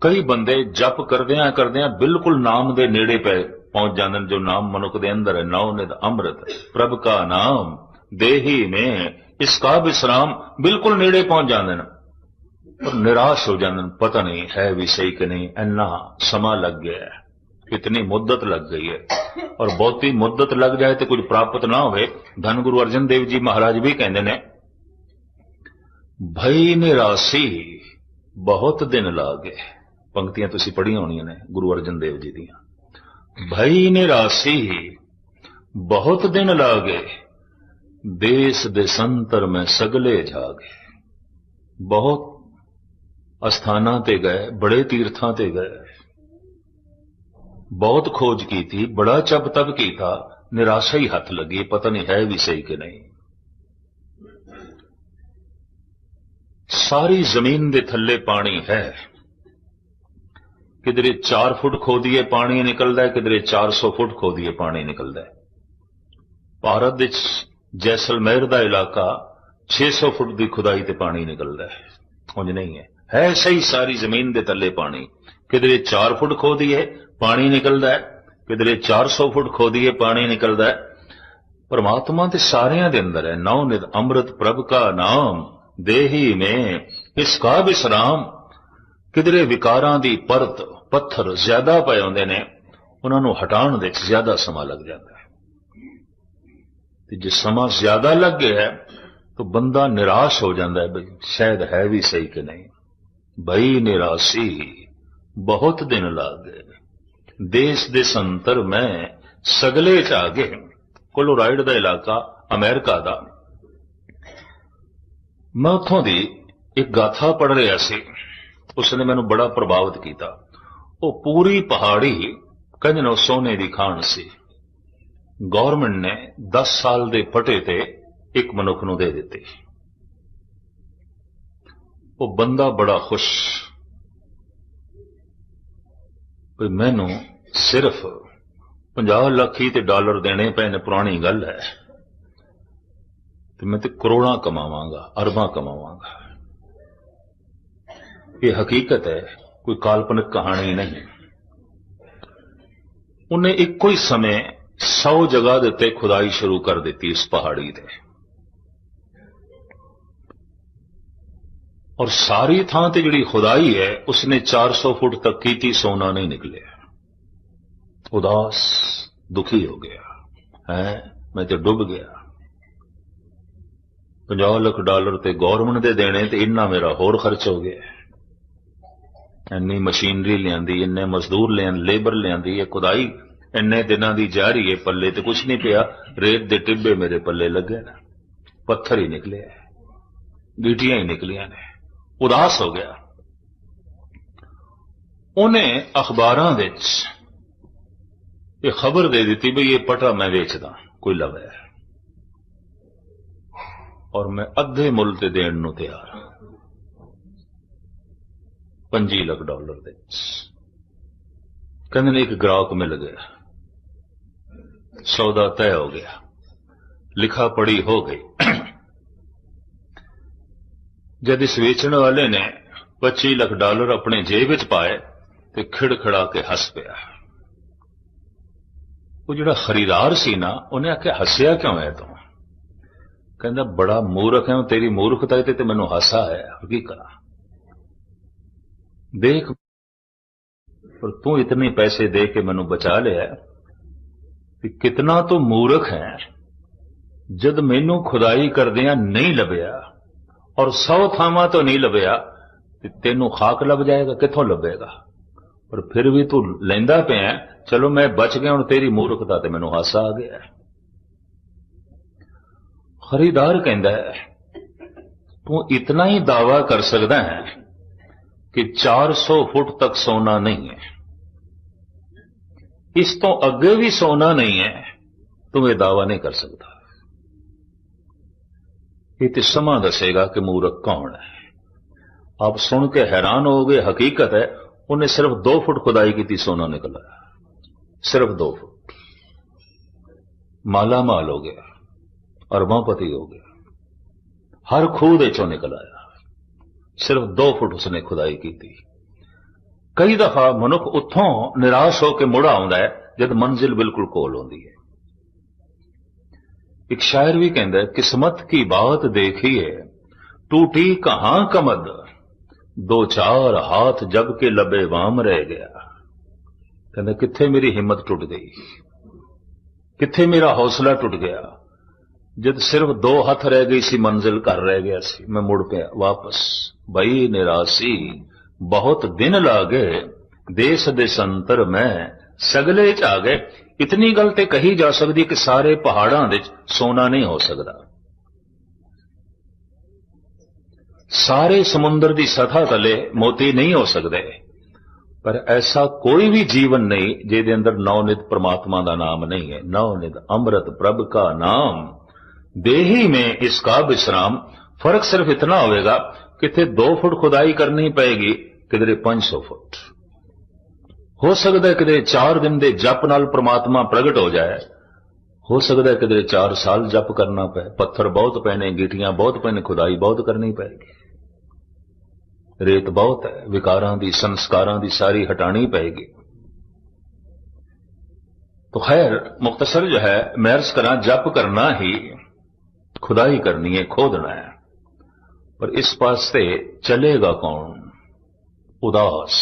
ਕਈ ਬੰਦੇ ਜਪ ਕਰਦਿਆਂ ਕਰਦਿਆਂ ਬਿਲਕੁਲ ਨਾਮ ਦੇ ਨੇੜੇ ਪੈ ਪਹੁੰਚ ਜਾਂਦੇ ਨੇ, ਜੋ ਨਾਮ ਮਨੁੱਖ ਦੇ ਅੰਦਰ ਹੈ, ਨਾਉ ਨਿਦ ਅੰਮ੍ਰਿਤ। ਪ੍ਰਭ ਕਾ ਨਾਮ, ਦੇਹੀ ਨੇ, ਇਸ ਕਾ ਵਿਸਰਾਮ ਬਿਲਕੁਲ ਨੇੜੇ ਪਹੁੰਚ ਜਾਂਦੇ ਨੇ। ਪਰ ਨਿਰਾਸ਼ ਹੋ ਜਾਂਦੇ ਨੇ, ਪਤਾ ਨਹੀਂ ਹੈ ਵੀ ਸਹੀ ਕਿ ਨਹੀਂ, ਇੰਨਾ ਸਮਾਂ ਲੱਗ ਗਿਆ ਹੈ ਇਤਨੀ ਮੁੱਦਤ ਲੱਗ ਗਈ ਹੈ। ਔਰ ਬਹੁਤੀ ਮੁੱਦਤ ਲੱਗ ਜਾਏ ਤੇ ਕੁਝ ਪ੍ਰਾਪਤ ਨਾ ਹੋਵੇ, ਧੰਨ ਗੁਰੂ ਅਰਜਨ ਦੇਵ ਜੀ ਮਹਾਰਾਜ ਵੀ ਕਹਿੰਦੇ ਨੇ, ਭਈ ਨਿਰਾਸੀ ਬਹੁਤ ਦਿਨ ਲਾਗੇ। ਪੰਕਤੀਆਂ ਤੁਸੀਂ ਪੜ੍ਹੀਆਂ ਹੋਣੀਆਂ ਨੇ ਗੁਰੂ ਅਰਜਨ ਦੇਵ ਜੀ ਦੀਆਂ। ਭਈ ਨਿਰਾਸੀ, ਬਹੁਤ ਦਿਨ ਲਾਗੇ, ਦੇਸ ਦੇ ਸੰਤਰ ਮੈਂ ਸਗਲੇ ਜਾਗੇ। ਬਹੁਤ ਅਸਥਾਨਾਂ ਤੇ ਗਏ, ਬੜੇ ਤੀਰਥਾਂ ਤੇ ਗਏ। ਬਹੁਤ ਖੋਜ ਕੀਤੀ, ਬੜਾ ਜਪ ਤਬ ਕੀਤਾ, ਨਿਰਾਸ਼ਾ ਹੀ ਹੱਥ ਲੱਗੀ, ਪਤਾ ਨਹੀਂ ਹੈ ਵੀ ਸਹੀ ਕਿ ਨਹੀਂ। ਸਾਰੀ ਜ਼ਮੀਨ ਦੇ ਥੱਲੇ ਪਾਣੀ ਹੈ ਕਿਧਰੇ 4 ਫੁੱਟ ਖੋਦੀਏ ਪਾਣੀ ਨਿਕਲਦਾ ਹੈ, ਕਿਧਰੇ 400 ਫੁੱਟ ਖੋਦੀਏ ਪਾਣੀ ਨਿਕਲਦਾ ਹੈ। ਭਾਰਤ ਵਿੱਚ ਜੈਸਲਮੇਰ ਦਾ ਇਲਾਕਾ 600 ਫੁੱਟ ਦੀ ਖੁਦਾਈ ਤੇ ਪਾਣੀ ਨਿਕਲਦਾ ਹੈ। ਉਂਝ ਨਹੀਂ ਹੈ। ਹੈ ਸਹੀ ਸਾਰੀ ਜ਼ਮੀਨ ਦੇ ਥੱਲੇ ਪਾਣੀ। ਕਿਧਰੇ 4 ਫੁੱਟ ਖੋਦੀਏ, ਪਾਣੀ ਨਿਕਲਦਾ ਹੈ। ਕਿਧਰੇ 400 ਫੁੱਟ ਖੋਦੀਏ, ਪਾਣੀ ਨਿਕਲਦਾ ਹੈ। ਪਰਮਾਤਮਾ ਤੇ ਸਾਰਿਆਂ ਦੇ ਅੰਦਰ ਹੈ। ਨੌ ਨਿਦ ਅੰਮ੍ਰਿਤ ਪ੍ਰਭ ਕਾ ਨਾਮ, ਦੇਹੀ ਮੇ, ਇਸ ਕਾ ਵਿਸਰਾਮ ਕਿਧਰੇ ਵਿਕਾਰਾਂ ਦੀ ਪਰਤ ਪੱਥਰ ਜ਼ਿਆਦਾ ਪਏ ਹੁੰਦੇ ਨੇ, ਉਹਨਾਂ ਨੂੰ ਹਟਾਉਣ ਦੇ ਵਿੱਚ ਜ਼ਿਆਦਾ ਸਮਾਂ ਲੱਗ ਜਾਂਦਾ ਹੈ। ਤੇ ਜੇ ਸਮਾਂ ਜ਼ਿਆਦਾ ਲੱਗ ਗਿਆ, ਤਾਂ ਬੰਦਾ ਨਿਰਾਸ਼ ਹੋ ਜਾਂਦਾ ਹੈ ਬਈ ਸ਼ਾਇਦ ਹੈ ਵੀ ਸਹੀ ਕਿ ਨਹੀਂ। ਬਈ ਨਿਰਾਸੀ ਬਹੁਤ ਦਿਨ ਲੱਗ ਗਏ ਦੇਸ਼ ਦੇ ਸੰਤਰ ਮੈਂ ਸਗਲੇ ਚ ਆ ਗਏ ਕੋਲੋਰਾਈਡ ਦਾ ਇਲਾਕਾ ਅਮਰੀਕਾ ਦਾ। ਮੈਂ ਉੱਥੋਂ ਦੀ ਇੱਕ ਗਾਥਾ ਪੜ੍ਹ ਰਿਹਾ ਸੀ। ਉਸਨੇ ਮੈਨੂੰ ਬੜਾ ਪ੍ਰਭਾਵਿਤ ਕੀਤਾ। ਉਹ ਪੂਰੀ ਪਹਾੜੀ ਕਹਿੰਦੇ ਨੇ ਸੋਨੇ ਦੀ ਖਾਣ ਸੀ। ਗਵਰਨਮੈਂਟ ਨੇ 10 ਸਾਲ ਦੇ ਫਟੇ ਤੇ ਇੱਕ ਮਨੁੱਖ ਨੂੰ ਦੇ ਦਿੱਤੀ। ਉਹ ਬੰਦਾ ਬੜਾ ਖੁਸ਼। ਵੀ ਮੈਨੂੰ ਸਿਰਫ 50 ਲੱਖ ਹੀ ਤੇ ਡਾਲਰ ਦੇਣੇ ਪਏ ਨੇ ਪੁਰਾਣੀ ਗੱਲ ਹੈ। ਤੇ ਮੈਂ ਤੇ ਕਰੋੜਾਂ ਕਮਾਵਾਂਗਾ, ਅਰਬਾਂ ਕਮਾਵਾਂਗਾ। ਇਹ ਹਕੀਕਤ ਹੈ, ਕੋਈ ਕਾਲਪਨਿਕ ਕਹਾਣੀ ਨਹੀਂ। ਉਹਨੇ ਇੱਕੋ ਹੀ ਸਮੇਂ 100 ਜਗ੍ਹਾ ਦੇ ਉੱਤੇ ਖੁਦਾਈ ਸ਼ੁਰੂ ਕਰ ਦਿੱਤੀ ਇਸ ਪਹਾੜੀ ਤੇ। ਔਰ ਸਾਰੀ ਥਾਂ ਤੇ ਜਿਹੜੀ ਖੁਦਾਈ ਹੈ, ਉਸਨੇ 400 ਫੁੱਟ ਤੱਕ ਕੀਤੀ, ਸੋਨਾ ਨਹੀਂ ਨਿਕਲਿਆ। ਉਦਾਸ, ਦੁਖੀ ਹੋ ਗਿਆ। ਹੈ, ਮੈਂ ਤੇ ਡੁੱਬ ਗਿਆ। 50 ਲੱਖ ਡਾਲਰ ਤੇ ਗਵਰਨਮੈਂਟ ਦੇ ਦੇਣੇ ਤੇ ਇੰਨਾ ਮੇਰਾ ਹੋਰ ਖਰਚ ਹੋ ਗਿਆ। ਇੰਨੀ ਮਸ਼ੀਨਰੀ ਲਿਆਂਦੀ, ਇੰਨੇ ਮਜ਼ਦੂਰ ਲਿਆਂ, ਲੇਬਰ ਲਿਆਂਦੀ, ਇਹ ਖੁਦਾਈ ਇੰਨੇ ਦਿਨਾਂ ਦੀ ਜਾ ਰਹੀ ਹੈ ਪੱਲੇ ਤੇ ਕੁਝ ਨਹੀਂ ਪਿਆ। ਰੇਤ ਦੇ ਟਿੱਬੇ ਮੇਰੇ ਪੱਲੇ ਲੱਗੇ ਨੇ। ਪੱਥਰ ਹੀ ਨਿਕਲੇ ਗੀਟੀਆਂ ਹੀ ਨਿਕਲੀਆਂ ਨੇ। ਉਦਾਸ ਹੋ ਗਿਆ। ਉਹਨੇ ਅਖਬਾਰਾਂ ਵਿੱਚ ਇਹ ਖਬਰ ਦੇ ਦਿੱਤੀ ਵੀ ਇਹ ਪਟਾ ਮੈਂ ਵੇਚਦਾ, ਕੋਈ ਲਵੇ। ਔਰ ਮੈਂ ਅੱਧੇ ਮੁੱਲ ਤੇ ਦੇਣ ਨੂੰ ਤਿਆਰ ਹਾਂ। 25 ਲੱਖ ਡਾਲਰ ਦੇ। ਕਹਿੰਦੇ ਨੇ ਇੱਕ ਗ੍ਰਾਹਕ ਮਿਲ ਗਿਆ। ਸੌਦਾ ਤੈਅ ਹੋ ਗਿਆ। ਲਿਖਾ ਪੜੀ ਹੋ ਗਈ। ਜਦ ਇਸ ਵੇਚਣ ਵਾਲੇ ਨੇ 25 ਲੱਖ ਡਾਲਰ ਆਪਣੇ ਜੇਬ ਵਿੱਚ ਪਾਏ ਤੇ ਖਿੜਖੜਾ ਕੇ ਹੱਸ ਪਿਆ। ਉਹ ਜਿਹੜਾ ਖਰੀਦਾਰ ਸੀ ਨਾ, ਉਹਨੇ ਆਖਿਆ, ਹੱਸਿਆ ਕਿਉਂ ਹੈ ਤੂੰ? ਕਹਿੰਦਾ, ਬੜਾ ਮੂਰਖ ਹੈ ਤੇਰੀ ਮੂਰਖਤਾ ਤੇ ਤੇ ਮੈਨੂੰ ਹਾਸਾ ਹੈ ਕੀ ਕਰਾਂ? ਦੇਖ। ਪਰ ਤੂੰ ਇਤਨੇ ਪੈਸੇ ਦੇ ਕੇ ਮੈਨੂੰ ਬਚਾ ਲਿਆ ਕਿ ਕਿਤਨਾ ਤੂੰ ਮੂਰਖ ਹੈ। ਜਦ ਮੈਨੂੰ ਖੁਦਾਈ ਕਰਦਿਆਂ ਨਹੀਂ ਲੱਭਿਆ ਔਰ 100 ਥਾਵਾਂ ਤੋਂ ਨਹੀਂ ਲੱਭਿਆ ਤੇ ਤੈਨੂੰ ਖਾਕ ਲੱਭ ਜਾਏਗਾ, ਕਿੱਥੋਂ ਲੱਭੇਗਾ? ਪਰ ਫਿਰ ਵੀ ਤੂੰ ਲੈਂਦਾ ਪਿਆ ਚਲੋ ਮੈਂ ਬਚ ਗਿਆ, ਹੁਣ ਤੇਰੀ ਮੂਰਖਤਾ ਤੇ ਮੈਨੂੰ ਹਾਸਾ ਆ ਗਿਆ ਖਰੀਦਾਰ ਕਹਿੰਦਾ ਹੈ, ਤੂੰ ਇਤਨਾ ਹੀ ਦਾਵਾ ਕਰ ਸਕਦਾ ਹੈ ਕਿ 400 ਫੁੱਟ ਤੱਕ ਸੋਨਾ ਨਹੀਂ ਹੈ ਇਸ ਤੋਂ ਅੱਗੇ ਵੀ ਸੋਨਾ ਨਹੀਂ ਹੈ ਤੂੰ ਇਹ ਦਾਵਾ ਨਹੀਂ ਕਰ ਸਕਦਾ ਇਹ ਤੇ ਸਮਾਂ ਦੱਸੇਗਾ ਕਿ ਮੂਰਖ ਕੌਣ ਹੈ ਆਪ ਸੁਣ ਕੇ ਹੈਰਾਨ ਹੋਗੇ ਹਕੀਕਤ ਹੈ ਉਹਨੇ ਸਿਰਫ 2 ਫੁੱਟ ਖੁਦਾਈ ਕੀਤੀ ਸੋਨਾ ਨਿਕਲਾ ਸਿਰਫ 2 ਫੁੱਟ ਮਾਲਾ ਮਾਲ ਹੋ ਗਿਆ ਅਰਬਾਂਪਤੀ ਹੋ ਗਿਆ ਹਰ ਖੂਹ ਦੇ ਚੋਂ ਨਿਕਲ ਆਇਆ ਸਿਰਫ 2 ਫੁੱਟ ਉਸਨੇ ਖੁਦਾਈ ਕੀਤੀ। ਕਈ ਦਫਾ ਮਨੁੱਖ ਉੱਥੋਂ ਨਿਰਾਸ਼ ਹੋ ਕੇ ਮੁੜ ਆਉਂਦਾ ਹੈ, ਜਦ ਮੰਜ਼ਿਲ ਬਿਲਕੁਲ ਕੋਲ ਹੁੰਦੀ ਹੈ। ਇੱਕ ਸ਼ਾਇਰ ਵੀ ਕਹਿੰਦਾ ਕਿਸਮਤ ਕੀ ਬਾਤ ਦੇਖੀਏ ਟੂਟੀ ਕਹਾਂ ਕਮਦ, ਦੋ ਚਾਰ ਹਾਥ ਜਬ ਕੇ ਲੱਭੇ ਵਾਮ ਰਹਿ ਗਿਆ। ਕਹਿੰਦਾ, ਕਿੱਥੇ ਮੇਰੀ ਹਿੰਮਤ ਟੁੱਟ ਗਈ? ਕਿੱਥੇ ਮੇਰਾ ਹੌਸਲਾ ਟੁੱਟ ਗਿਆ? ਜਦ ਸਿਰਫ ਦੋ ਹੱਥ ਰਹਿ ਗਈ ਸੀ, ਮੰਜ਼ਿਲ ਘਰ ਰਹਿ ਗਿਆ ਸੀ। ਮੈਂ ਮੁੜ ਪਿਆ ਵਾਪਸ, ਬਈ ਨਿਰਾਸੀ, ਬਹੁਤ ਦਿਨ ਲਾ ਗਏ, ਦੇਸ਼ ਦੇ ਸੰਤਰ ਮੈਂ ਸਗਲੇ ਚ ਆ ਗਏ। ਇਤਨੀ ਗੱਲ ਤੇ ਕਹੀ ਜਾ ਸਕਦੀ ਕਿ ਸਾਰੇ ਪਹਾੜਾਂ ਵਿੱਚ ਸੋਨਾ ਨਹੀਂ ਹੋ ਸਕਦਾ। ਸਾਰੇ ਸਮੁੰਦਰ ਦੀ ਸਤ੍ਹਾ ਤਲੇ ਮੋਤੀ ਨਹੀਂ ਹੋ ਸਕਦੇ। ਪਰ ਐਸਾ ਕੋਈ ਵੀ ਜੀਵਨ ਨਹੀਂ, ਜਿਹਦੇ ਅੰਦਰ ਨੌਨਿਤ ਪ੍ਰਮਾਤਮਾ ਦਾ ਨਾਮ ਨਹੀਂ ਹੈ। ਨੌਨਿਤ ਅੰਮ੍ਰਿਤ ਪ੍ਰਭ ਕਾ ਨਾਮ। ਦੇਹੀ में इसका विश्राम फर्क सिर्फ इतना होएगा कितने दो फुट खुदाई करनी पएगी किधरे 500 फुट ਹੋ ਸਕਦਾ ਹੈ ਕਿਤੇ 4 ਦਿਨ ਦੇ ਜਪ ਨਾਲ ਪ੍ਰਮਾਤਮਾ ਪ੍ਰਗਟ ਹੋ ਜਾਏ ਹੋ ਸਕਦਾ ਹੈ ਕਿਤੇ 4 ਸਾਲ ਜਪ ਕਰਨਾ ਪਏ ਪੱਥਰ ਬਹੁਤ ਪੈਣੇ ਗਿੱਟੀਆਂ ਬਹੁਤ ਪੈਣੇ ਖੁਦਾਈ ਬਹੁਤ ਕਰਨੀ ਪਏਗੀ ਰੇਤ ਬਹੁਤ ਹੈ ਵਿਕਾਰਾਂ ਦੀ ਸੰਸਕਾਰਾਂ ਦੀ ਸਾਰੀ ਹਟਾਣੀ ਪਏਗੀ तो खैर मुख्तसर जो है मैं अर्ज करा जप करना ही खुदाई करनी है खोदना है पर इस पास से चलेगा कौन उदास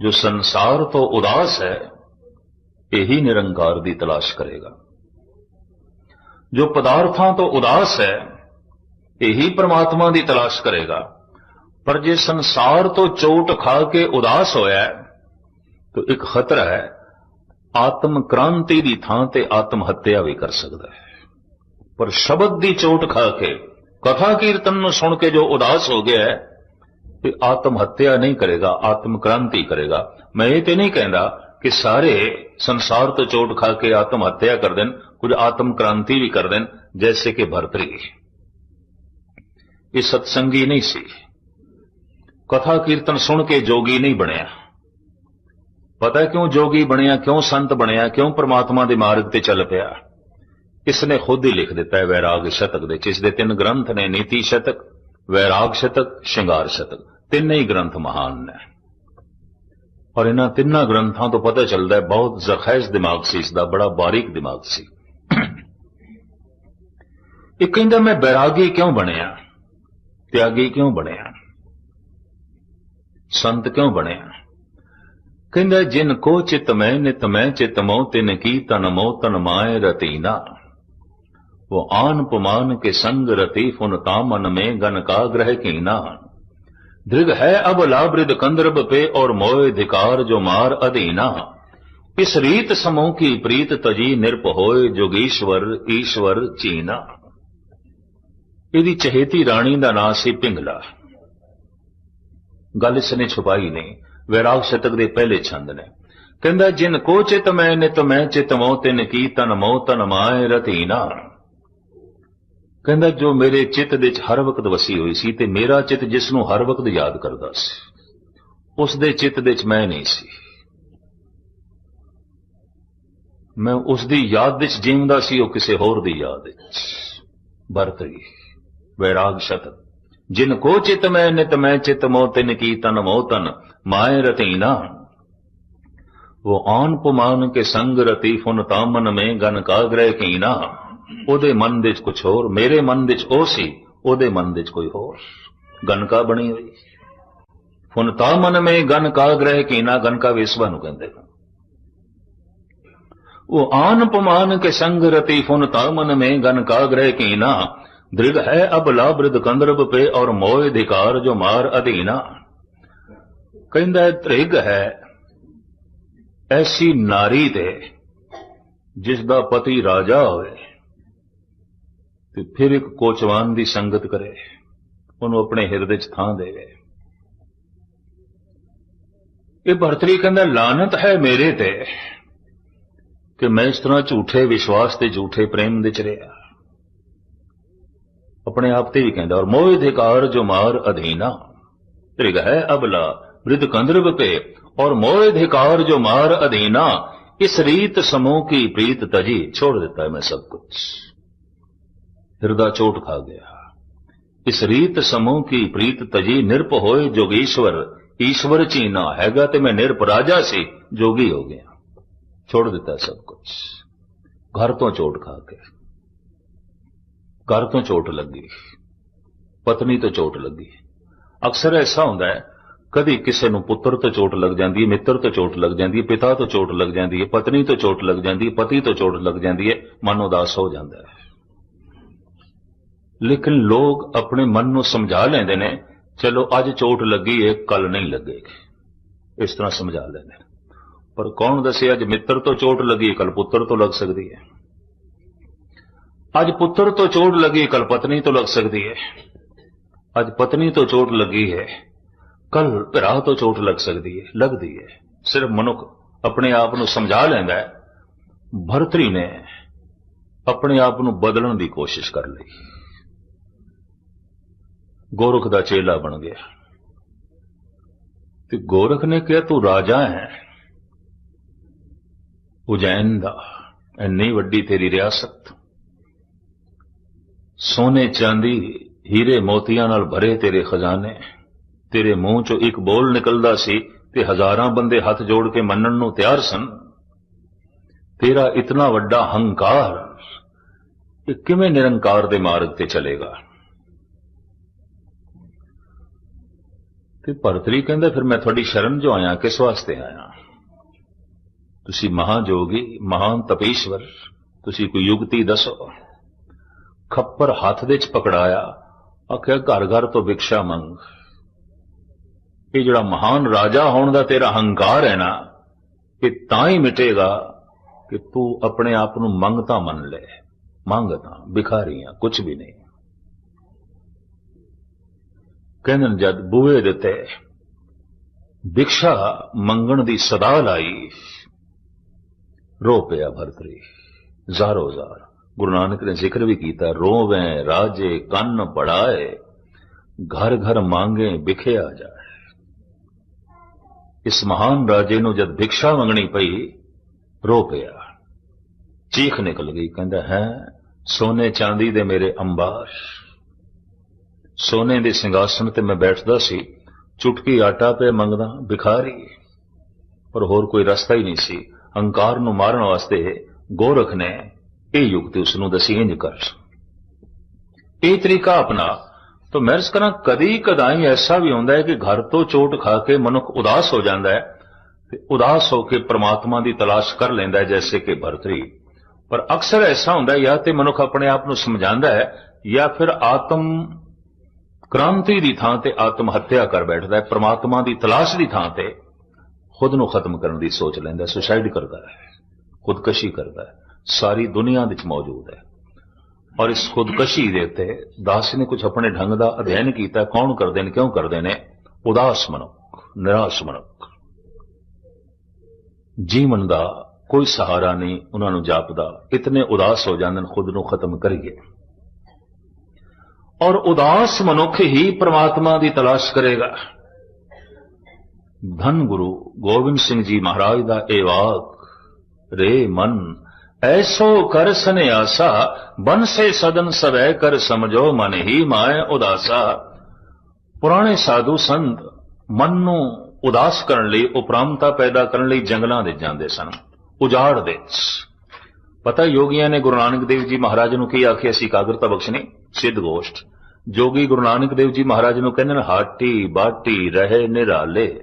जो संसार तो उदास है यही निरंकार दी तलाश करेगा जो पदार्थां तो उदास है यही परमात्मा दी तलाश करेगा पर जे संसार तो चोट खा के उदास होया है तो एक खतरा है ਆਤਮ ਕ੍ਰਾਂਤੀ ਦੀ ਥਾਂ ਤੇ ਆਤਮ ਹੱਤਿਆ ਵੀ ਕਰ ਸਕਦਾ ਹੈ ਪਰ ਸ਼ਬਦ ਦੀ ਚੋਟ ਖਾ ਕੇ, ਕਥਾ ਕੀਰਤਨ ਨੂੰ ਸੁਣ ਕੇ ਜੋ ਉਦਾਸ ਹੋ ਗਿਆ ਹੈ ਤੇ ਆਤਮ ਹੱਤਿਆ ਨਹੀਂ ਕਰੇਗਾ, ਆਤਮ ਕ੍ਰਾਂਤੀ ਕਰੇਗਾ। ਮੈਂ ਇਹ ਤੇ ਨਹੀਂ ਕਹਿੰਦਾ ਕਿ ਸਾਰੇ ਸੰਸਾਰ ਤੋਂ ਚੋਟ ਖਾ ਕੇ ਆਤਮ ਹੱਤਿਆ ਕਰ ਦੇਣ, ਕੁਝ ਆਤਮ ਕ੍ਰਾਂਤੀ ਵੀ ਕਰ ਦੇਣ, ਜੈਸੇ ਕਿ ਭਰਤਰੀ ਇਹ ਸਤਸੰਗੀ ਨਹੀਂ ਸੀ। ਕਥਾ ਕੀਰਤਨ ਸੁਣ ਕੇ ਜੋਗੀ ਨਹੀਂ ਬਣਿਆ। ਪਤਾ ਕਿਉਂ ਜੋਗੀ ਬਣਿਆ, ਕਿਉਂ ਸੰਤ ਬਣਿਆ, ਕਿਉਂ ਪ੍ਰਮਾਤਮਾ ਦੇ ਮਾਰਗ ਤੇ ਚੱਲ ਪਿਆ? ਇਸ ਨੇ ਖੁਦ ਹੀ ਲਿਖ ਦਿੱਤਾ ਹੈ, ਵੈਰਾਗ ਸ਼ਤਕ ਦੇ ਜਿਸ ਦੇ ਤਿੰਨ ਗ੍ਰੰਥ ਨੇ ਨੀਤੀ ਸ਼ਤਕ, ਵੈਰਾਗ ਸ਼ਤਕ, ਸ਼ਿੰਗਾਰ ਸ਼ਤਕ। ਤਿੰਨੇ ਹੀ ਗ੍ਰੰਥ ਮਹਾਨ ਨੇ। ਔਰ ਇਹਨਾਂ ਤਿੰਨਾਂ ਗ੍ਰੰਥਾਂ ਤੋਂ ਪਤਾ ਚੱਲਦਾ ਹੈ, ਬਹੁਤ ਜ਼ਖੈਜ਼ ਦਿਮਾਗ ਸੀ ਇਸ ਦਾ ਬੜਾ ਬਾਰੀਕ ਦਿਮਾਗ ਸੀ। ਇਹ ਕਹਿੰਦਾ, ਮੈਂ ਬੈਰਾਗੀ ਕਿਉਂ ਬਣਿਆ? ਤਿਆਗੀ ਕਿਉਂ ਬਣਿਆ? ਸੰਤ ਕਿਉਂ ਬਣਿਆ? ਕਹਿੰਦਾ, ਜਿਨ ਕੋ ਚਿਤ ਮੈਂ, ਨਿਤ ਮੈਂ ਚਿਤ ਮੋ ਤਿਨ ਕੀ ਤਨ ਮੋ ਤਨ ਮਾਏ ਰਤੀਨਾ। वो आन पुमान के संग रति फुन तामन में गन का ग्रह कीना दृग है अब लाभृद कंदर्भ पे और मोय धिकार जो मार अधीना इस रीत समूह की प्रीत तजी निरप होए जोगीश्वर ईश्वर चीना ਇਹਦੀ ਚਹੇਤੀ ਰਾਣੀ ਦਾ ਨਾਂ ਸੀ ਪਿੰਗਲਾ ਗੱਲ ਇਸ ਨੇ ਛੁਪਾਈ ਨਹੀਂ ਵੈਰਾਗ ਸ਼ਤਕ ਦੇ ਪਹਿਲੇ ਛੰਦ ਨੇ ਕਹਿੰਦਾ ਜਿਨ ਕੋ ਚਿਤ ਮੈਂ ਨਿਤ ਮੈਂ ਚਿਤ ਮੋ ਤਿਨ ਕੀ ਤਨ ਮੋ ਤਨ ਮਾਏ ਰਤੀਨਾ ਕਹਿੰਦਾ, ਜੋ ਮੇਰੇ ਚਿੱਤ ਵਿੱਚ ਹਰ ਵਕਤ ਵਸੀ ਹੋਈ ਸੀ ਤੇ ਮੇਰਾ ਚਿੱਤ ਜਿਸ ਨੂੰ ਹਰ ਵਕਤ ਯਾਦ ਕਰਦਾ ਸੀ, ਉਸ ਦੇ ਚਿੱਤ ਵਿੱਚ ਮੈਂ ਨਹੀਂ ਸੀ। ਮੈਂ ਉਸ ਦੀ ਯਾਦ ਵਿੱਚ ਜੀਉਂਦਾ ਸੀ, ਉਹ ਕਿਸੇ ਹੋਰ ਦੀ ਯਾਦ ਵਿੱਚ ਵਰਤ ਗਈ, ਵੈਰਾਗ ਸ਼ਤ ਜਿਨ ਕੋ ਚਿਤ ਮੈਂ, ਨਿਤ ਮੈਂ ਚਿਤ ਮੋ, ਤਿਨ ਕੀ ਤਨ ਮੋ ਤਨ, ਮਾਇ ਰਤੀ ਨਾ। ਉਹ ਆਨ ਪੁਮਾਨ ਕੇ ਸੰਗ ਰਤੀ ਫੁਨ ਤਾਮਨ ਮੈਂ, ਗਨ ਕਾਗਰੇ ਕੀਨਾ ਉਹਦੇ ਮਨ ਦੇ ਵਿੱਚ ਕੁਝ ਹੋਰ, ਮੇਰੇ ਮਨ ਵਿੱਚ ਉਹ ਸੀ, ਉਹਦੇ ਮਨ ਵਿੱਚ ਕੋਈ ਹੋਰ। ਗਨਕਾ ਬਣੀ ਹੋਈ। ਫੁਨ ਤਾਮਨ ਮੇ ਗਨ ਕਾ ਗ੍ਰਹਿ ਕੀਨਾ ਗਨਕਾ ਵੇਸਵਾ ਨੂੰ ਕਹਿੰਦੇ ਉਹ ਆਨ ਪਮਾਨ ਕੇ ਸੰਗ ਰਤੀ ਫੁਨ ਤਾਮਨ ਮੇ ਗਨਕਾ ਗ੍ਰਹਿ ਕੀਨਾ ਦ੍ਰਿਗ ਹੈ ਅਬ ਲਾਬ੍ਰਿਦ ਕੰਦਰਬ ਪੇ ਔਰ ਮੋਹ ਅਧਿਕਾਰ ਜੋ ਮਾਰ ਅਧੀਨਾ। ਕਹਿੰਦਾ ਤ੍ਰਿਗ ਹੈ ਐਸੀ ਨਾਰੀ ਤੇ ਜਿਸ ਦਾ ਪਤੀ ਰਾਜਾ ਹੋਵੇ। ਤੇ ਫਿਰ ਇੱਕ ਕੋਚਵਾਨ ਦੀ ਸੰਗਤ ਕਰੇ। ਉਹਨੂੰ ਆਪਣੇ ਹਿਰਦੇ 'ਚ ਥਾਂ ਦੇਵੇ ਇਹ ਭਰਤਰੀ ਕਹਿੰਦਾ, ਲਾਨਤ ਹੈ ਮੇਰੇ ਤੇ ਕਿ ਮੈਂ ਇਸ ਤਰ੍ਹਾਂ ਝੂਠੇ ਵਿਸ਼ਵਾਸ ਤੇ ਝੂਠੇ ਪ੍ਰੇਮ ਦੇ ਚ ਰਿਹਾ। ਆਪਣੇ ਆਪ ਤੇ ਵੀ ਕਹਿੰਦਾ, ਔਰ ਮੋਹ ਅਧਿਕਾਰ ਜੋ ਮਾਰ ਅਧੀਨਾ। ਤ੍ਰਿਗ ਹੈ ਅਬਲਾ ਵ੍ਰਿਧ ਕੰਦਰਵ ਤੇ ਔਰ ਮੋਹ ਅਧਿਕਾਰ ਜੋ ਮਾਰ ਅਧੀਨਾ, ਇਸ ਰੀਤ ਸਮੂਹ ਕੀ ਪ੍ਰੀਤ ਤਜੀ। ਛੋੜ ਦਿੱਤਾ ਮੈਂ ਸਭ ਕੁਝ ਹਿਰਦਾ ਚੋਟ ਖਾ ਗਿਆ। ਇਸ ਰੀਤ ਸਮੋਂ ਕੀ ਪ੍ਰੀਤ ਤਜੀ ਨਿਰਪ ਹੋਏ ਜੋਗੇਸ਼ਵਰ ਈਸ਼ਵਰ ਚੀਨਾ ਹੈਗਾ ਤੇ ਮੈਂ ਨਿਰਪਰਾਜਾ ਸੀ, ਜੋਗੀ ਹੋ ਗਿਆ। ਛੋੜ ਦਿੱਤਾ ਸਭ ਕੁਝ ਘਰ ਤੋਂ ਚੋਟ ਖਾ ਕੇ। ਘਰ ਤੋਂ ਚੋਟ ਲੱਗੀ। ਪਤਨੀ ਤੋਂ ਚੋਟ ਲੱਗੀ। ਅਕਸਰ ਐਸਾ ਹੁੰਦਾ ਹੈ, ਕਦੀ ਕਿਸੇ ਨੂੰ ਪੁੱਤਰ ਤੋਂ ਚੋਟ ਲੱਗ ਜਾਂਦੀ ਹੈ, ਮਿੱਤਰ ਤੋਂ ਚੋਟ ਲੱਗ ਜਾਂਦੀ ਹੈ, ਪਿਤਾ ਤੋਂ ਚੋਟ ਲੱਗ ਜਾਂਦੀ ਹੈ, ਪਤਨੀ ਤੋਂ ਚੋਟ ਲੱਗ ਜਾਂਦੀ ਹੈ, ਪਤੀ ਤੋਂ ਚੋਟ ਲੱਗ ਜਾਂਦੀ ਹੈ, ਮਨ ਉਦਾਸ ਹੋ ਜਾਂਦਾ ਹੈ। ਲੇਕਿਨ ਲੋਕ ਆਪਣੇ ਮਨ ਨੂੰ ਸਮਝਾ ਲੈਂਦੇ ਨੇ, ਚਲੋ ਅੱਜ ਚੋਟ ਲੱਗੀ ਹੈ ਕੱਲ ਨਹੀਂ ਲੱਗੇਗੀ। ਇਸ ਤਰ੍ਹਾਂ ਸਮਝਾ ਲੈਂਦੇ ਨੇ। ਪਰ ਕੌਣ ਦੱਸੇ, ਅੱਜ ਮਿੱਤਰ ਤੋਂ ਚੋਟ ਲੱਗੀ ਕੱਲ ਪੁੱਤਰ ਤੋਂ ਲੱਗ ਸਕਦੀ ਹੈ ਅੱਜ ਪੁੱਤਰ ਤੋਂ ਚੋਟ ਲੱਗੀ ਕੱਲ ਪਤਨੀ ਤੋਂ ਲੱਗ ਸਕਦੀ ਹੈ ਅੱਜ ਪਤਨੀ ਤੋਂ ਚੋਟ ਲੱਗੀ ਹੈ, ਕੱਲ ਭਰਾ ਤੋਂ ਚੋਟ ਲੱਗ ਸਕਦੀ ਹੈ ਲੱਗਦੀ ਹੈ ਸਿਰਫ ਮਨੁੱਖ ਆਪਣੇ ਆਪ ਨੂੰ ਸਮਝਾ ਲੈਂਦਾ ਹੈ। ਭਰਤਰੀ ਨੇ ਆਪਣੇ ਆਪ ਨੂੰ ਬਦਲਣ ਦੀ ਕੋਸ਼ਿਸ਼ ਕਰ ਲਈ। ਗੋਰਖ ਦਾ ਚੇਲਾ ਬਣ ਗਿਆ। ਤੇ ਗੋਰਖ ਨੇ ਕਿਹਾ, ਤੂੰ ਰਾਜਾ ਹੈ। ਉਜੈਨ ਦਾ, ਇੰਨੀ ਵੱਡੀ ਤੇਰੀ ਰਿਆਸਤ। ਸੋਨੇ, ਚਾਂਦੀ, ਹੀਰੇ ਮੋਤੀਆਂ ਨਾਲ ਭਰੇ ਤੇਰੇ ਖਜ਼ਾਨੇ। ਤੇਰੇ ਮੂੰਹ ਚੋਂ ਇੱਕ ਬੋਲ ਨਿਕਲਦਾ ਸੀ ਤੇ ਹਜ਼ਾਰਾਂ ਬੰਦੇ ਹੱਥ ਜੋੜ ਕੇ ਮੰਨਣ ਨੂੰ ਤਿਆਰ ਸਨ। ਤੇਰਾ ਇਤਨਾ ਵੱਡਾ ਹੰਕਾਰ, ਇਹ ਕਿਵੇਂ ਨਿਰੰਕਾਰ ਦੇ ਮਾਰਗ ਤੇ ਚਲੇਗਾ? ਤੇ ਭਰਤਰੀ ਕਹਿੰਦਾ, ਫਿਰ ਮੈਂ ਤੁਹਾਡੀ ਸ਼ਰਨ ਜੋ ਆਇਆ, ਕਿਸ ਵਾਸਤੇ ਆਇਆ? ਤੁਸੀਂ ਮਹਾਜੋਗੀ, ਮਹਾਨ ਤਪੀਸ਼ਵਰ, ਤੁਸੀਂ ਕੋਈ ਯੁਗਤੀ ਦੱਸੋ। ਖੱਪਰ ਹੱਥ ਦੇ ਚ ਪਕੜਾਇਆ, ਆਖਿਆ, ਘਰ ਘਰ ਤੋਂ ਵਿਕਸ਼ਾ ਮੰਗ। ਇਹ ਜਿਹੜਾ ਮਹਾਨ ਰਾਜਾ ਹੋਣ ਦਾ ਤੇਰਾ ਹੰਕਾਰ ਹੈ ਨਾ, ਇਹ ਤਾਂ ਹੀ ਮਿਟੇਗਾ ਕਿ ਤੂੰ ਆਪਣੇ ਆਪ ਨੂੰ ਮੰਗਤਾ ਮੰਨ ਲੈ। ਮੰਗਤਾ, ਭਿਖਾਰੀਆਂ ਕੁਝ ਵੀ ਨਹੀਂ। ਕਹਿੰਦੇ ਜਦ ਬੂਏ ਦਿੱਤੇ ਵਿਕਸ਼ਾ ਮੰਗਣ ਦੀ ਸਦਾ ਲਾਈ ਰੋ ਪਿਆ ਭਰਤਰੀ ਜ਼ਾਰੋ ਜ਼ਾਰ ਗੁਰੂ ਨਾਨਕ ਨੇ ਜ਼ਿਕਰ ਵੀ ਕੀਤਾ, ਰੋਵੇਂ, ਰਾਜੇ, ਕੰਨ ਪੜਾਏ, ਘਰ ਘਰ ਮੰਗੇ, ਵਿਖਿਆ ਜਾਏ। ਇਸ ਮਹਾਨ ਰਾਜੇ ਨੂੰ ਜਦ ਭਿਕਸ਼ਾ ਮੰਗਣੀ ਪਈ ਰੋ ਪਿਆ। ਚੀਖ ਨਿਕਲ ਗਈ, ਕਹਿੰਦਾ, ਹੈ, ਸੋਨੇ ਚਾਂਦੀ ਦੇ ਮੇਰੇ ਅੰਬਾਰ। ਸੋਨੇ ਦੇ ਸਿੰਘਾਸਣ ਤੇ ਮੈਂ ਬੈਠਦਾ ਸੀ ਚੁਟਕੀ ਆਟਾ ਪੇ ਮੰਗਦਾ, ਭਿਖਾਰੀ। ਪਰ ਹੋਰ ਕੋਈ ਰਸਤਾ ਹੀ ਨਹੀਂ ਸੀ। ਹੰਕਾਰ ਨੂੰ ਮਾਰਨ ਵਾਸਤੇ ਗੋਰਖ ਨੇ ਇਹ ਯੁਕਤੀ ਉਸ ਨੂੰ ਦਸੀ, ਇੰਜ ਕਰ। ਇਹ ਤਰੀਕਾ ਆਪਣਾ ਤਾਂ ਮੈਂ ਇਸ ਕਰਾਂ, ਕਦੀ ਕਦਾਈ ਐਸਾ ਵੀ ਹੁੰਦਾ ਹੈ ਕਿ ਘਰ ਤੋਂ ਚੋਟ ਖਾ ਕੇ ਮਨੁੱਖ ਉਦਾਸ ਹੋ ਜਾਂਦਾ ਹੈ ਤੇ ਉਦਾਸ ਹੋ ਕੇ ਪ੍ਰਮਾਤਮਾ ਦੀ ਤਲਾਸ਼ ਕਰ ਲੈਂਦਾ ਹੈ, ਜੈਸੇ ਕਿ ਭਰਤਰੀ ਪਰ ਅਕਸਰ ਐਸਾ ਹੁੰਦਾ ਹੈ ਜਾਂ ਤੇ ਮਨੁੱਖ ਆਪਣੇ ਆਪ ਨੂੰ ਸਮਝਾਉਂਦਾ ਹੈ, ਜਾਂ ਫਿਰ ਆਤਮ ਕ੍ਰਾਂਤੀ ਦੀ ਥਾਂ ਤੇ ਆਤਮ ਹੱਤਿਆ ਕਰ ਬੈਠਦਾ ਹੈ, ਪ੍ਰਮਾਤਮਾ ਦੀ ਤਲਾਸ਼ ਦੀ ਥਾਂ ਤੇ ਖੁਦ ਨੂੰ ਖਤਮ ਕਰਨ ਦੀ ਸੋਚ ਲੈਂਦਾ ਸੁਸਾਇਡ ਕਰਦਾ ਹੈ, ਖੁਦਕਸ਼ੀ ਕਰਦਾ ਹੈ, ਸਾਰੀ ਦੁਨੀਆ ਵਿੱਚ ਮੌਜੂਦ ਹੈ। ਔਰ ਇਸ ਖੁਦਕਸ਼ੀ ਦੇ ਉੱਤੇ ਦਾਸ ਨੇ ਕੁਝ ਆਪਣੇ ਢੰਗ ਦਾ ਅਧਿਐਨ ਕੀਤਾ, ਕੌਣ ਕਰਦੇ ਨੇ, ਕਿਉਂ ਕਰਦੇ ਨੇ? ਉਦਾਸ ਮਨੁੱਖ, ਨਿਰਾਸ਼ ਮਨੁੱਖ। ਜੀਵਨ ਦਾ ਕੋਈ ਸਹਾਰਾ ਨਹੀਂ ਉਹਨਾਂ ਨੂੰ ਜਾਪਦਾ, ਇਤਨੇ ਉਦਾਸ ਹੋ ਜਾਂਦੇ ਨੇ, ਖੁਦ ਨੂੰ ਖਤਮ ਕਰੀਏ। ਔਰ ਉਦਾਸ ਮਨੁੱਖ ਹੀ ਪ੍ਰਮਾਤਮਾ ਦੀ ਤਲਾਸ਼ ਕਰੇਗਾ। ਧੰਨ ਗੁਰੂ ਗੋਬਿੰਦ ਸਿੰਘ ਜੀ ਮਹਾਰਾਜ ਦਾ ਇਹ ਵਾਕ, ਰੇ ਮਨ, ਐਸੋ ਕਰ ਸਨਿਆਸਾ ਬਨਸੇ ਸਦਨ ਸਵੈ ਕਰ ਸਮਝੋ ਮਨ ਹੀ ਮਾਇ ਉਦਾਸਾ। ਪੁਰਾਣੇ ਸਾਧੂ ਸੰਤ ਮਨ ਨੂੰ ਉਦਾਸ ਕਰਨ ਲਈ, ਉਪਰਾਮਤਾ ਪੈਦਾ ਕਰਨ ਲਈ ਜੰਗਲਾਂ ਦੇ ਜਾਂਦੇ ਸਨ, ਉਜਾੜ ਦੇ। ਪਤਾ ਯੋਗੀਆਂ ਨੇ ਗੁਰੂ ਨਾਨਕ ਦੇਵ ਜੀ ਮਹਾਰਾਜ ਨੂੰ ਕੀ ਆਖਿਆ ਸੀ ਕਾਗਰਤਾ ਬਖਸ਼ਣੀ, ਸਿੱਧ ਗੋਸ਼ਟ। ਜੋਗੀ ਗੁਰੂ ਨਾਨਕ ਦੇਵ ਜੀ ਮਹਾਰਾਜ ਨੂੰ ਕਹਿੰਦੇ ਨੇ, ਹਾਟੀ ਬਾਟੀ ਰਹੇ ਨਿਰਾਲੇ।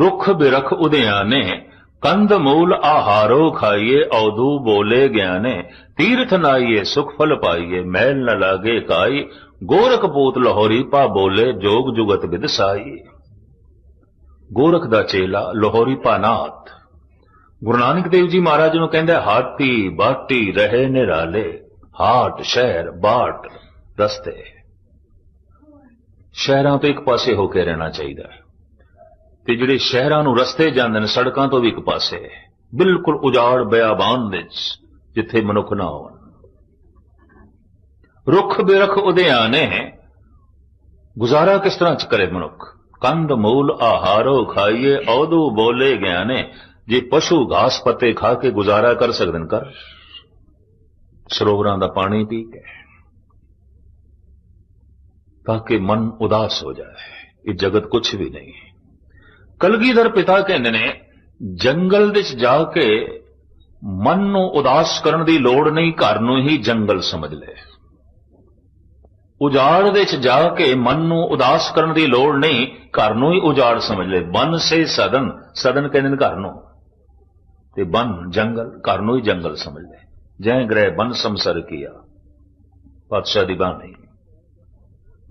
ਰੁੱਖ ਬਿਰਖ ਉਦਿਆਨੇ ਕੰਦ ਮੂਲ ਆਹਾਰੋ ਖਾਈਏ, ਔਦੂ ਬੋਲੇ ਗਿਆਨੇ। ਤੀਰਥ ਨਾਈਏ, ਸੁਖ ਫਲ ਪਾਈਏ ਮਹਿਲ ਨ ਲਾਗੇ ਕਾਈ। ਗੋਰਖ ਪੂਤ ਲਾਹੌਰੀ ਪਾ ਬੋਲੇ, ਜੋਗ ਜੁਗਤ ਵਿਦਸਾਈ ਗੋਰਖ ਦਾ ਚੇਲਾ, ਲਾਹੌਰੀ ਪਾਨਾਤ ਗੁਰੂ ਨਾਨਕ ਦੇਵ ਜੀ ਮਹਾਰਾਜ ਨੂੰ ਕਹਿੰਦਾ, ਹਾਟੀ ਬਾਟੀ ਰਹੇ ਨਿਰਾਲੇ। ਹਾਟ, ਸ਼ਹਿਰ, ਬਾਟ। ਰਸਤੇ। ਸ਼ਹਿਰਾਂ ਤੋਂ ਇੱਕ ਪਾਸੇ ਹੋ ਕੇ ਰਹਿਣਾ ਚਾਹੀਦਾ ਤੇ ਜਿਹੜੇ ਸ਼ਹਿਰਾਂ ਨੂੰ ਰਸਤੇ ਜਾਂਦੇ ਨੇ, ਸੜਕਾਂ ਤੋਂ ਵੀ ਇੱਕ ਪਾਸੇ। ਬਿਲਕੁਲ ਉਜਾੜ ਬਿਆਬਾਨ ਵਿੱਚ, ਜਿੱਥੇ ਮਨੁੱਖ ਨਾ ਹੋਣ। ਰੁੱਖ ਬਿਰਖ ਉਦਿਆਨੇ ਗੁਜ਼ਾਰਾ ਕਿਸ ਤਰ੍ਹਾਂ ਚ ਕਰੇ ਮਨੁੱਖ? ਕੰਦ, ਮੂਲ, ਆਹਾਰੋ ਖਾਈਏ, ਔਦੂ ਬੋਲੇ ਗਿਆਨੇ। ਜੇ ਪਸ਼ੂ ਘਾਸ ਪੱਤੇ ਖਾ ਕੇ ਗੁਜ਼ਾਰਾ ਕਰ ਸਕਦੇ ਨੇ ਕਰ ਸਰੋਵਰਾਂ ਦਾ ਪਾਣੀ ਪੀ ਕੇ। ਤਾਂ ਕਿ ਮਨ ਉਦਾਸ ਹੋ ਜਾਏ ਇਹ ਜਗਤ ਕੁਝ ਵੀ ਨਹੀਂ ਕਲਗੀਧਰ ਪਿਤਾ ਕਹਿੰਦੇ ਨੇ ਜੰਗਲ ਵਿੱਚ ਜਾ ਕੇ ਮਨ ਨੂੰ ਉਦਾਸ ਕਰਨ ਦੀ ਲੋੜ ਨਹੀਂ ਘਰ ਨੂੰ ਹੀ ਜੰਗਲ ਸਮਝ ਲੈ ਉਜਾੜ ਵਿੱਚ ਜਾ ਕੇ ਮਨ ਨੂੰ ਉਦਾਸ ਕਰਨ ਦੀ ਲੋੜ ਨਹੀਂ ਘਰ ਨੂੰ ਹੀ ਉਜਾੜ ਸਮਝ ਲੈ ਬਨ ਸੇ ਸਦਨ ਸਦਨ ਕਹਿੰਦੇ ਨੇ ਘਰ ਨੂੰ ਤੇ ਬਨ ਜੰਗਲ ਘਰ ਨੂੰ ਹੀ ਜੰਗਲ ਸਮਝ ਲੈ ਜੈ ਗ੍ਰਹਿ ਬਨ ਸੰਸਰ ਕੀਆ ਪਾਤਸ਼ਾਹ ਦੀ ਬਾਣੀ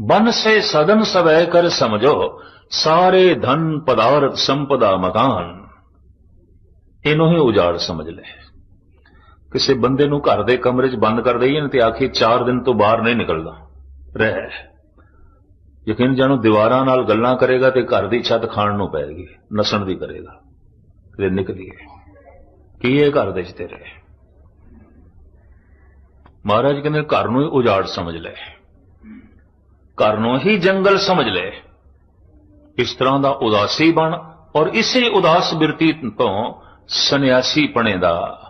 ਬਨ ਸੇ ਸਦਨ ਸਵੈ ਕਰ ਸਮਝੋ, ਸਾਰੇ ਧਨ ਪਦਾਰਥ ਸੰਪਦਾ ਮਕਾਨ। ਇਹਨੂੰ ਹੀ ਉਜਾੜ ਸਮਝ ਲੈ। ਕਿਸੇ ਬੰਦੇ ਨੂੰ ਘਰ ਦੇ ਕਮਰੇ 'ਚ ਬੰਦ ਕਰ ਦਈਏ ਤੇ ਆਖੀ 4 ਦਿਨ ਤੋਂ ਬਾਹਰ ਨਹੀਂ ਨਿਕਲਦਾ। ਰਹਿ। ਯਕੀਨ ਜਾਣੋ, ਦੀਵਾਰਾਂ ਨਾਲ ਗੱਲਾਂ ਕਰੇਗਾ ਤੇ ਘਰ ਦੀ ਛੱਤ ਖਾਣ ਨੂੰ ਪਏਗੀ ਨਸਣ ਦੀ ਕਰੇਗਾ। ਤੇ ਨਿਕਲੀਏ। ਕੀ ਇਹ ਘਰ ਦੇ 'ਚ ਤੇਰੇ? ਮਹਾਰਾਜ ਕਹਿੰਦੇ ਘਰ ਨੂੰ ਹੀ ਉਜਾੜ ਸਮਝ ਲੈ। ਘਰ ਨੂੰ ਹੀ ਜੰਗਲ ਸਮਝ ਲਏ। ਇਸ ਤਰ੍ਹਾਂ ਦਾ ਉਦਾਸੀ ਬਣ ਔਰ ਇਸੇ ਉਦਾਸ ਬਿਰਤੀ ਤੋਂ ਸੰਨਿਆਸੀ ਪਣੇ ਦਾ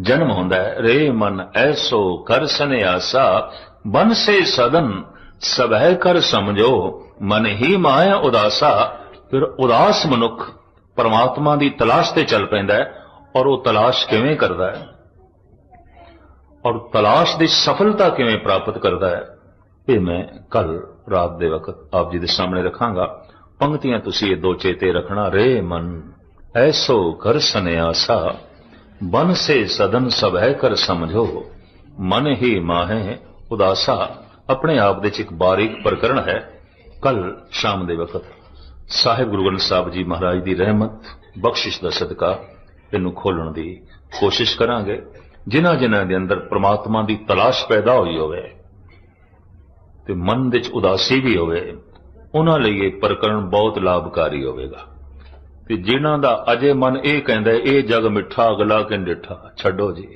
ਜਨਮ ਹੁੰਦਾ ਹੈ। ਰੇ ਮਨ ਐਸੋ ਕਰ ਸੰਨਿਆਸਾ, ਬਨ ਸੇ ਸਦਨ ਸਭੈ ਕਰ ਸਮਝੋ, ਮਨ ਹੀ ਮਾਇਆ ਉਦਾਸਾ। ਫਿਰ ਉਦਾਸ ਮਨੁੱਖ ਪਰਮਾਤਮਾ ਦੀ ਤਲਾਸ਼ ਤੇ ਚੱਲ ਪੈਂਦਾ ਹੈ ਔਰ ਉਹ ਤਲਾਸ਼ ਕਿਵੇਂ ਕਰਦਾ ਹੈ? ਔਰ ਤਲਾਸ਼ ਦੀ ਸਫਲਤਾ ਕਿਵੇਂ ਪ੍ਰਾਪਤ ਕਰਦਾ ਹੈ? ਇਹ ਮੈਂ ਕੱਲ ਰਾਤ ਦੇ ਵਕਤ ਆਪ ਜੀ ਦੇ ਸਾਹਮਣੇ ਰੱਖਾਂਗਾ। ਪੰਕਤੀਆਂ ਤੁਸੀਂ ਇਹ ਦੋ ਚੇਤੇ ਰੱਖਣਾ। ਰੇ ਮਨ, ਐਸੋ ਕਰ ਸੰਨਿਆਸਾ, ਬਨ ਸੇ ਸਦਨ ਸਭੈ ਕਰ ਸਮਝੋ। ਮਨ ਹੀ ਮਾਹੇ ਉਦਾਸਾ, ਆਪਣੇ ਆਪ ਦੇ ਚ ਇੱਕ ਬਾਰੀਕ ਪ੍ਰਕਰਣ ਹੈ। ਕੱਲ ਸ਼ਾਮ ਦੇ ਵਕਤ ਸਾਹਿਬ ਗੁਰੂ ਗ੍ਰੰਥ ਸਾਹਿਬ ਜੀ ਮਹਾਰਾਜ ਦੀ ਰਹਿਮਤ, ਬਖਸ਼ਿਸ਼ ਦਾ ਸਦਕਾ ਇਹਨੂੰ ਖੋਲਣ ਦੀ ਕੋਸ਼ਿਸ਼ ਕਰਾਂਗੇ। ਜਿਨ੍ਹਾਂ ਜਿਨ੍ਹਾਂ ਦੇ ਅੰਦਰ ਪ੍ਰਮਾਤਮਾ ਦੀ ਤਲਾਸ਼ ਪੈਦਾ ਹੋਈ ਹੋਵੇ ਤੇ ਮਨ ਵਿੱਚ ਉਦਾਸੀ ਵੀ ਹੋਵੇ, ਉਹਨਾਂ ਲਈ ਇਹ ਪ੍ਰਕਰਣ ਬਹੁਤ ਲਾਭਕਾਰੀ ਹੋਵੇਗਾ। ਤੇ ਜਿਨ੍ਹਾਂ ਦਾ ਅਜੇ ਮਨ ਇਹ ਕਹਿੰਦਾ ਇਹ ਜਗ ਮਿੱਠਾ, ਅਗਲਾ ਕਿ ਡਿੱਠਾ ਛੱਡੋ ਜੀ।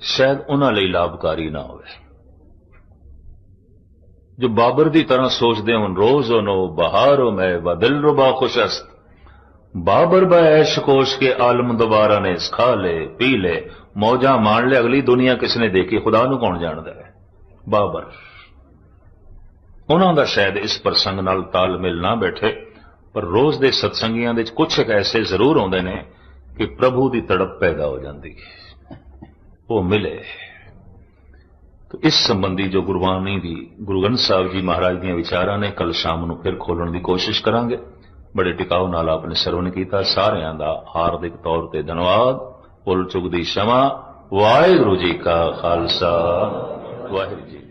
ਸ਼ਾਇਦ ਉਹਨਾਂ ਲਈ ਲਾਭਕਾਰੀ ਨਾ ਹੋਵੇ। ਜੋ ਬਾਬਰ ਦੀ ਤਰ੍ਹਾਂ ਸੋਚਦੇ ਹੋਣ, ਰੋਜ਼ ਉਹਨੋ, ਬਹਾਰੋ ਮੈਂ ਬਦਲ ਰੁਬਾ ਖੁਸ਼ਸ ਬਾਬਰ ਬੈ ਐਸ਼ ਕੇ ਆਲਮ ਦੁਬਾਰਾ ਨੇ ਖਾ ਲੇ, ਪੀ ਲੇ। ਮੌਜਾਂ ਮਾਣ ਲੈ, ਅਗਲੀ ਦੁਨੀਆ ਕਿਸ ਨੇ ਦੇਖੀ? ਖੁਦਾ ਨੂੰ ਕੌਣ ਜਾਣਦਾ ਹੈ? ਬਾਬਰ। ਉਹਨਾਂ ਦਾ ਸ਼ਾਇਦ ਇਸ ਪ੍ਰਸੰਗ ਨਾਲ ਤਾਲਮੇਲ ਨਾ ਬੈਠੇ, ਪਰ ਰੋਜ਼ ਦੇ ਸਤਸੰਗੀਆਂ ਦੇ ਵਿੱਚ ਕੁਝ ਐਸੇ ਜ਼ਰੂਰ ਆਉਂਦੇ ਨੇ ਕਿ ਪ੍ਰਭੂ ਦੀ ਤੜਪ ਪੈਦਾ ਹੋ ਜਾਂਦੀ ਹੈ। ਉਹ ਮਿਲੇ। ਤੋ ਇਸ ਸੰਬੰਧੀ ਜੋ ਗੁਰਬਾਣੀ ਦੀ ਗੁਰੂ ਗ੍ਰੰਥ ਸਾਹਿਬ ਜੀ ਮਹਾਰਾਜ ਦੀਆਂ ਵਿਚਾਰਾਂ ਨੇ ਕੱਲ ਸ਼ਾਮ ਨੂੰ ਫਿਰ ਖੋਲਣ ਦੀ ਕੋਸ਼ਿਸ਼ ਕਰਾਂਗੇ। ਬੜੇ ਟਿਕਾਉ ਨਾਲ ਆਪਨੇ ਸਰਵਣ ਕੀਤਾ। ਸਾਰਿਆਂ ਦਾ ਹਾਰਦਿਕ ਤੌਰ ਤੇ ਧੰਨਵਾਦ। ਪੁੱਲ ਚੁਗ ਦੀ ਸ਼ਮਾ। ਵਾਹਿਗੁਰੂ ਜੀ ਕਾ ਖਾਲਸਾ। ਵਾਹਿਗੁਰੂ ਜੀ